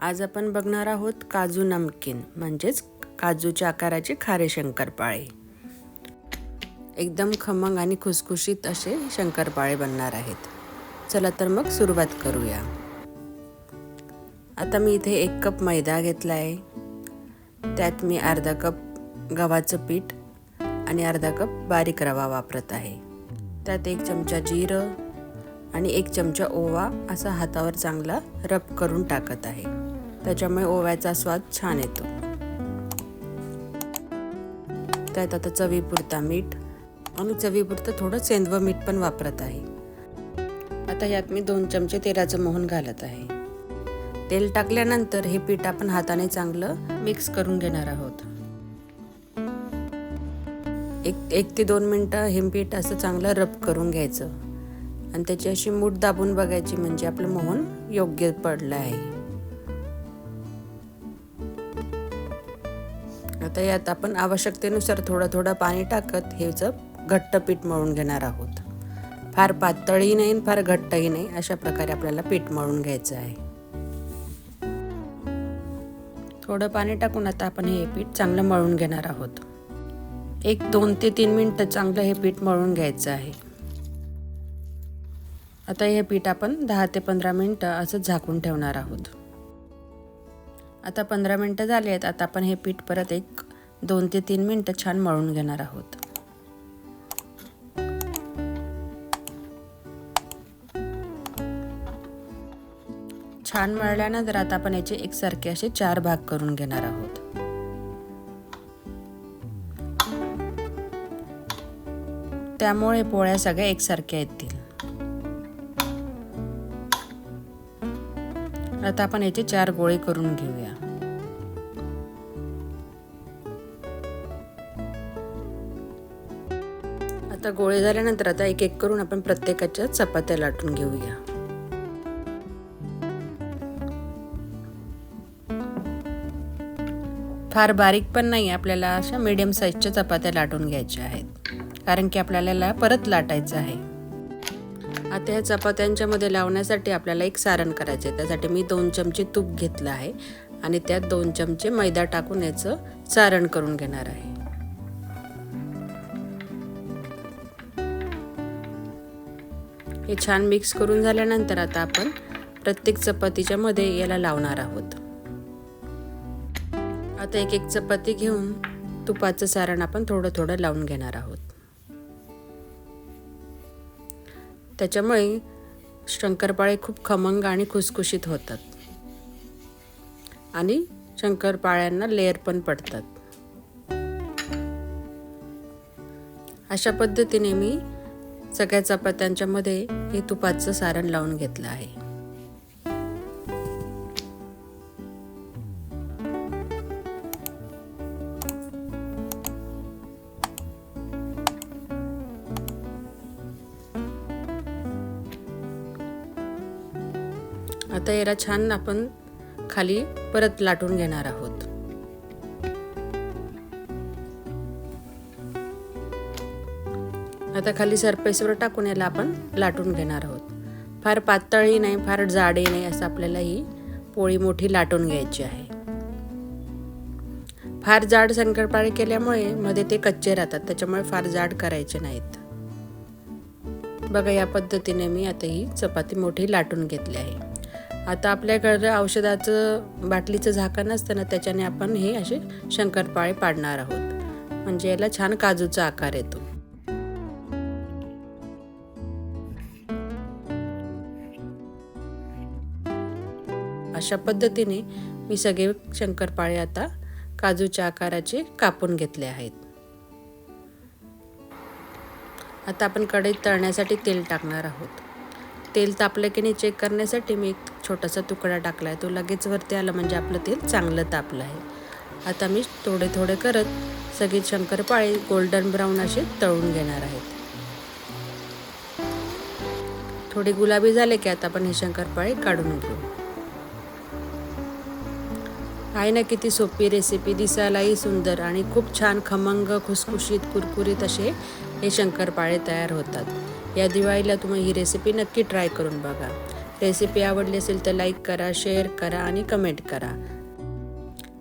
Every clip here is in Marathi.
आज आपण बघणार आहोत काजू नमकीन म्हणजेच काजूच्या आकाराचे खारे शंकरपाळे. एकदम खमंग आणि खुसखुशीत असे शंकरपाळे बनणार आहेत. चला तर मग सुरुवात करूया. आता मी इथे एक कप मैदा घेतला आहे त्यात मी अर्धा कप गव्हाचं पीठ आणि अर्धा कप बारीक रवा वापरत आहे. त्यात एक चमचा जिरं आणि एक चमचा ओवा असा हातावर चांगला रब करून टाकत आहे. त्याच्यामुळे ओव्याचा स्वाद छान येतो. त्यात आता चवीपुरता मीठ आणि चवीपुरतं थोडं सेंदव मीठ पण वापरत आहे. आता यात मी दोन चमचे तेलाचं मोहन घालत आहे. तेल टाकल्यानंतर हे पीठ आपण हाताने चांगलं मिक्स करून घेणार आहोत. एक एक ते दोन मिनटं हे पीठ असं चांगलं रब करून घ्यायचं. आणि त्याची अशी मूठ दाबून बघायची म्हणजे आपलं मोहन योग्य पडलं आहे. आता यात आपण आवश्यकतेनुसार थोडं थोडं पाणी टाकत हेच घट्ट पीठ मळून घेणार आहोत. फार पातळही नाही फार घट्टही नाही अशा प्रकारे आपल्याला पीठ मळून घ्यायचं आहे. थोडं पाणी टाकून आता आपण हे पीठ चांगलं मळून घेणार आहोत. एक दोन ते तीन मिनटं चांगलं हे पीठ मळून घ्यायचं आहे. आता हे पीठ आपण दहा ते पंधरा मिनटं असं झाकून ठेवणार आहोत. आता पंधरा मिनटं झाली आहेत आता आपण हे पीठ परत एक दोन ते तीन मिनटं छान मळून घेणार आहोत. छान मळल्यानंतर आता आपण याचे एकसारखे असे चार भाग करून घेणार आहोत. त्यामुळे पोळ्या सगळ्या एकसारख्या येतील. आता आपण याचे चार गोळे करून घेऊया. आता गोळे झाल्यानंतर आता एक एक करून आपण प्रत्येकाच्या चपात्या लाटून घेऊया. फार बारीक पण नाही आपल्याला अशा मीडियम साईजच्या चपात्या लाटून घ्यायच्या आहेत. कारण की आपल्याला परत लाटायचं आहे. आता या चपात्यांच्या मध्ये लावण्यासाठी आपल्याला एक सारण करायचं आहे त्यासाठी मी दोन चमचे तूप घेतलं आहे आणि त्यात दोन चमचे मैदा टाकून याचं सारण करून घेणार आहे. हे छान मिक्स करून झाल्यानंतर आता आपण प्रत्येक चपातीच्या मध्ये याला लावणार आहोत. आता एक एक चपाती घेऊन तुपाचं सारण आपण थोडं थोडं लावून घेणार आहोत. त्याच्यामुळे शंकरपाळे खूप खमंग आणि खुसखुशीत होतात. आणि शंकरपाळ्यांना लेअर पण पडतात. अशा पद्धतीने मी सगळ्या चपात्यांच्यामध्ये हे तुपाचं सारण लावून घेतलं आहे. आता याला छान आपण खाली परत लाटून घेणार आहोत. आता खाली सरफेसवर टाकून याला आपण लाटून घेणार आहोत. फार पातळही नाही फार जाडही नाही असं आपल्याला ही पोळी मोठी लाटून घ्यायची आहे. फार जाड शंकरपाळे केल्यामुळे मध्ये ते कच्चे राहतात त्याच्यामुळे फार जाड करायचे नाहीत. बघा या पद्धतीने मी आता ही चपाती मोठी लाटून घेतली आहे. आता आपल्याकडं औषधाचं बाटलीचं झाकण असतं ना त्याच्याने आपण हे असे शंकरपाळे पाडणार आहोत. म्हणजे याला छान काजूचा आकार येतो. अशा पद्धतीने मी सगळे शंकरपाळे आता काजूच्या आकाराचे कापून घेतले आहेत. आता आपण कढईत तळण्यासाठी तेल टाकणार आहोत. तेल तापलं की नाही चेक करण्यासाठी मी एक छोटासा तुकडा टाकला आहे तो लगेच वरती आला म्हणजे आपलं तेल चांगलं तापलं आहे. आता मी थोडे थोडे करत सगळे शंकरपाळे गोल्डन ब्राऊन असे तळून घेणार आहेत. थोडे गुलाबी झाले की आता आपण हे शंकरपाळे काढून घेऊ. आहे ना किती सोपी रेसिपी दिसायलाही सुंदर आणि खूप छान खमंग खुसखुशीत कुरकुरीत असे हे शंकरपाळे तयार होतात. या दिवाळीला तुम्ही ही रेसिपी नक्की ट्राय करून बघा. रेसिपी आवडली असेल तर लाईक करा शेअर करा आणि कमेंट करा.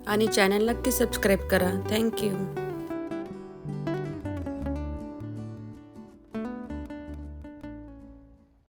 आणि चॅनल नक्की सबस्क्राईब करा. थँक्यू